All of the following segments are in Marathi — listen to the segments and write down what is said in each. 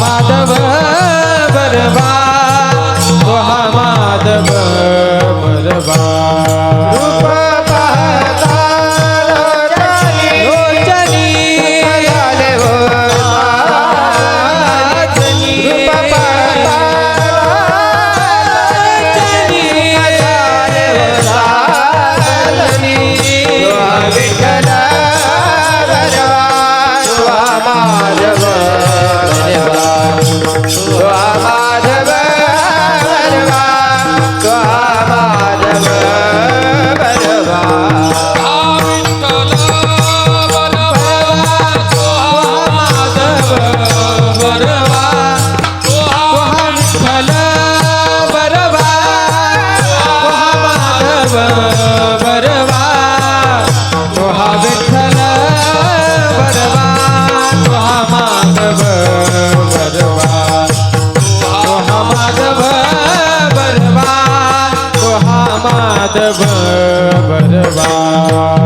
माधव बरवा तो हा माधव बरवा. Música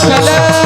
Salam.